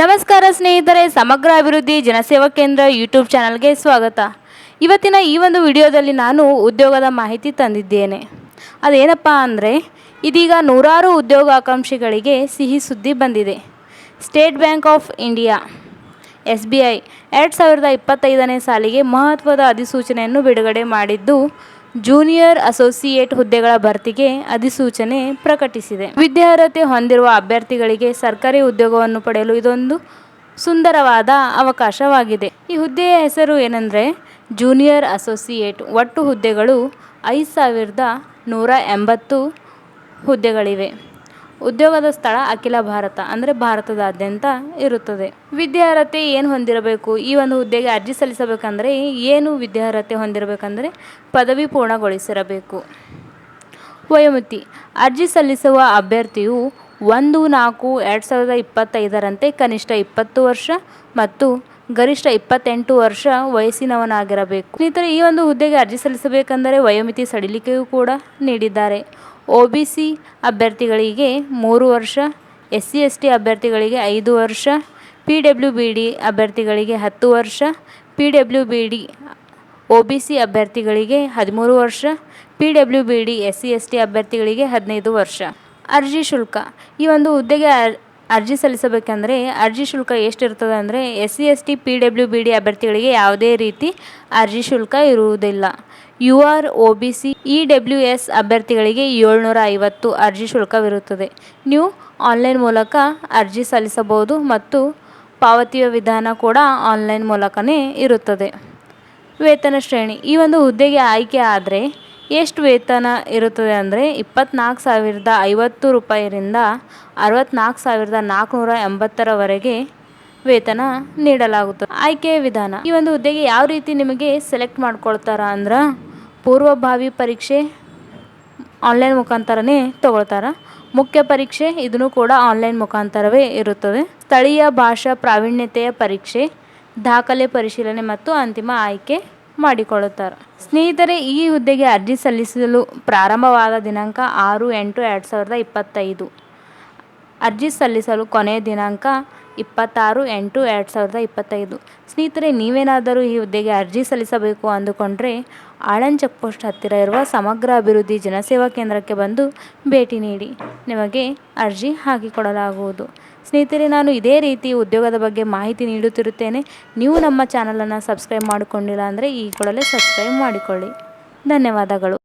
ನಮಸ್ಕಾರ ಸ್ನೇಹಿತರೆ, ಸಮಗ್ರ ಅಭಿವೃದ್ಧಿ ಜನಸೇವಾ ಕೇಂದ್ರ ಯೂಟ್ಯೂಬ್ ಚಾನಲ್ಗೆ ಸ್ವಾಗತ. ಇವತ್ತಿನ ಈ ಒಂದು ವಿಡಿಯೋದಲ್ಲಿ ನಾನು ಉದ್ಯೋಗದ ಮಾಹಿತಿ ತಂದಿದ್ದೇನೆ. ಅದೇನಪ್ಪ ಅಂದರೆ, ಇದೀಗ ನೂರಾರು ಉದ್ಯೋಗಾಕಾಂಕ್ಷಿಗಳಿಗೆ ಸಿಹಿ ಸುದ್ದಿ ಬಂದಿದೆ. State bank of India S B I ಎರಡು ಸಾವಿರದ ಇಪ್ಪತ್ತೈದನೇ ಸಾಲಿಗೆ ಮಹತ್ವದ ಅಧಿಸೂಚನೆಯನ್ನು ಬಿಡುಗಡೆ ಮಾಡಿದ್ದು ಜೂನಿಯರ್ ಅಸೋಸಿಯೇಟ್ ಹುದ್ದೆಗಳ ಭರ್ತಿಗೆ ಅಧಿಸೂಚನೆ ಪ್ರಕಟಿಸಿದೆ. ವಿದ್ಯಾರ್ಹತೆ ಹೊಂದಿರುವ ಅಭ್ಯರ್ಥಿಗಳಿಗೆ ಸರ್ಕಾರಿ ಉದ್ಯೋಗವನ್ನು ಪಡೆಯಲು ಇದೊಂದು ಸುಂದರವಾದ ಅವಕಾಶವಾಗಿದೆ. ಈ ಹುದ್ದೆಯ ಹೆಸರು ಏನಂದರೆ, ಜೂನಿಯರ್ ಅಸೋಸಿಯೇಟ್ ಒಟ್ಟು ಹುದ್ದೆಗಳು ಐದು ಸಾವಿರದ ನೂರ ಎಂಬತ್ತು ಹುದ್ದೆಗಳಿವೆ. ಉದ್ಯೋಗದ ಸ್ಥಳ ಅಖಿಲ ಭಾರತ ಅಂದರೆ ಭಾರತದಾದ್ಯಂತ ಇರುತ್ತದೆ. ವಿದ್ಯಾರ್ಹತೆ ಏನು ಹೊಂದಿರಬೇಕು? ಈ ಒಂದು ಹುದ್ದೆಗೆ ಅರ್ಜಿ ಸಲ್ಲಿಸಬೇಕಂದ್ರೆ ಏನು ವಿದ್ಯಾರ್ಹತೆ ಹೊಂದಿರಬೇಕಂದ್ರೆ ಪದವಿ ಪೂರ್ಣಗೊಳಿಸಿರಬೇಕು. ವಯೋಮಿತಿ. ಅರ್ಜಿ ಸಲ್ಲಿಸುವ ಅಭ್ಯರ್ಥಿಯು ಒಂದು, ನಾಲ್ಕು, ಎರಡು ಸಾವಿರದ ಇಪ್ಪತ್ತೈದರಂತೆ ಕನಿಷ್ಠ ಇಪ್ಪತ್ತು ವರ್ಷ ಮತ್ತು ಗರಿಷ್ಠ ಇಪ್ಪತ್ತೆಂಟು ವರ್ಷ ವಯಸ್ಸಿನವನಾಗಿರಬೇಕು. ಸ್ನೇಹಿತರೆ, ಈ ಒಂದು ಹುದ್ದೆಗೆ ಅರ್ಜಿ ಸಲ್ಲಿಸಬೇಕೆಂದರೆ ವಯೋಮಿತಿ ಸಡಿಲಿಕೆಯೂ ಕೂಡ ನೀಡಿದ್ದಾರೆ. ಒ ಬಿ ಸಿ ಅಭ್ಯರ್ಥಿಗಳಿಗೆ ಮೂರು ವರ್ಷ, ಎಸ್ ಸಿ ಎಸ್ ಟಿ ಅಭ್ಯರ್ಥಿಗಳಿಗೆ ಐದು ವರ್ಷ, ಪಿ ಡಬ್ಲ್ಯೂ ಬಿ ಡಿ ಅಭ್ಯರ್ಥಿಗಳಿಗೆ ಹತ್ತು ವರ್ಷ, P W B D O B C ಅಭ್ಯರ್ಥಿಗಳಿಗೆ ಹದಿಮೂರು ವರ್ಷ, P W B D S C S T ಅಭ್ಯರ್ಥಿಗಳಿಗೆ ಹದಿನೈದು ವರ್ಷ. ಅರ್ಜಿ ಶುಲ್ಕ. ಈ ಒಂದು ಹುದ್ದೆಗೆ ಅರ್- ಅರ್ಜಿ ಸಲ್ಲಿಸಬೇಕೆಂದರೆ ಅರ್ಜಿ ಶುಲ್ಕ ಎಷ್ಟಿರ್ತದೆ ಅಂದರೆ S C S T, P W B D ಅಭ್ಯರ್ಥಿಗಳಿಗೆ ಯಾವುದೇ ರೀತಿ ಅರ್ಜಿ ಶುಲ್ಕ ಇರುವುದಿಲ್ಲ. U R O B C E W S ಅಭ್ಯರ್ಥಿಗಳಿಗೆ ಏಳ್ನೂರ ಐವತ್ತು ಅರ್ಜಿ ಶುಲ್ಕವಿರುತ್ತದೆ. ನೀವು ಆನ್ಲೈನ್ ಮೂಲಕ ಅರ್ಜಿ ಸಲ್ಲಿಸಬಹುದು ಮತ್ತು ಪಾವತಿಯ ವಿಧಾನ ಕೂಡ ಆನ್ಲೈನ್ ಮೂಲಕನೇ ಇರುತ್ತದೆ. ವೇತನ ಶ್ರೇಣಿ. ಈ ಒಂದು ಹುದ್ದೆಗೆ ಆಯ್ಕೆ ಆದರೆ ಎಷ್ಟು ವೇತನ ಇರುತ್ತದೆ ಅಂದರೆ ಇಪ್ಪತ್ನಾಲ್ಕು ಸಾವಿರದ ಐವತ್ತು ರೂಪಾಯಿಯಿಂದ ಅರವತ್ನಾಲ್ಕು ಸಾವಿರದ ನಾಲ್ಕುನೂರ ಎಂಬತ್ತರವರೆಗೆ ವೇತನ ನೀಡಲಾಗುತ್ತದೆ. ಆಯ್ಕೆಯ ವಿಧಾನ. ಈ ಒಂದು ಹುದ್ದೆಗೆ ಯಾವ ರೀತಿ ನಿಮಗೆ ಸೆಲೆಕ್ಟ್ ಮಾಡ್ಕೊಳ್ತಾರ ಅಂದ್ರೆ ಪೂರ್ವಭಾವಿ ಪರೀಕ್ಷೆ ಆನ್ಲೈನ್ ಮುಖಾಂತರನೇ ತಗೊಳ್ತಾರೆ. ಮುಖ್ಯ ಪರೀಕ್ಷೆ ಇದನ್ನು ಕೂಡ ಆನ್ಲೈನ್ ಮುಖಾಂತರವೇ ಇರುತ್ತದೆ. ಸ್ಥಳೀಯ ಭಾಷಾ ಪ್ರಾವೀಣ್ಯತೆಯ ಪರೀಕ್ಷೆ, ದಾಖಲೆ ಪರಿಶೀಲನೆ ಮತ್ತು ಅಂತಿಮ ಆಯ್ಕೆ ಮಾಡಿಕೊಳ್ಳುತ್ತಾರೆ. ಸ್ನೇಹಿತರೆ, ಈ ಹುದ್ದೆಗೆ ಅರ್ಜಿ ಸಲ್ಲಿಸಲು ಪ್ರಾರಂಭವಾದ ದಿನಾಂಕ ಆರು ಎಂಟು ಎರಡು ಸಾವಿರದ ಇಪ್ಪತ್ತೈದು. ಅರ್ಜಿ ಸಲ್ಲಿಸಲು ಕೊನೆಯ ದಿನಾಂಕ ಇಪ್ಪತ್ತಾರು ಎಂಟು ಎರಡು ಸಾವಿರದ ಇಪ್ಪತ್ತೈದು. ಸ್ನೇಹಿತರೆ, ನೀವೇನಾದರೂ ಈ ಹುದ್ದೆಗೆ ಅರ್ಜಿ ಸಲ್ಲಿಸಬೇಕು ಅಂದುಕೊಂಡ್ರೆ ಆಳನ್ ಚೆಕ್ಪೋಸ್ಟ್ ಹತ್ತಿರ ಇರುವ ಸಮಗ್ರ ಅಭಿವೃದ್ಧಿ ಜನಸೇವಾ ಕೇಂದ್ರಕ್ಕೆ ಬಂದು ಭೇಟಿ ನೀಡಿ. ನಿಮಗೆ ಅರ್ಜಿ ಹಾಕಿಕೊಡಲಾಗುವುದು. ಸ್ನೇಹಿತರೆ, ನಾನು ಇದೇ ರೀತಿ ಉದ್ಯೋಗದ ಬಗ್ಗೆ ಮಾಹಿತಿ ನೀಡುತ್ತಿರುತ್ತೇನೆ. ನೀವು ನಮ್ಮ ಚಾನಲನ್ನು ಸಬ್ಸ್ಕ್ರೈಬ್ ಮಾಡಿಕೊಂಡಿಲ್ಲ ಅಂದರೆ ಈ ಸಬ್ಸ್ಕ್ರೈಬ್ ಮಾಡಿಕೊಳ್ಳಿ. ಧನ್ಯವಾದಗಳು.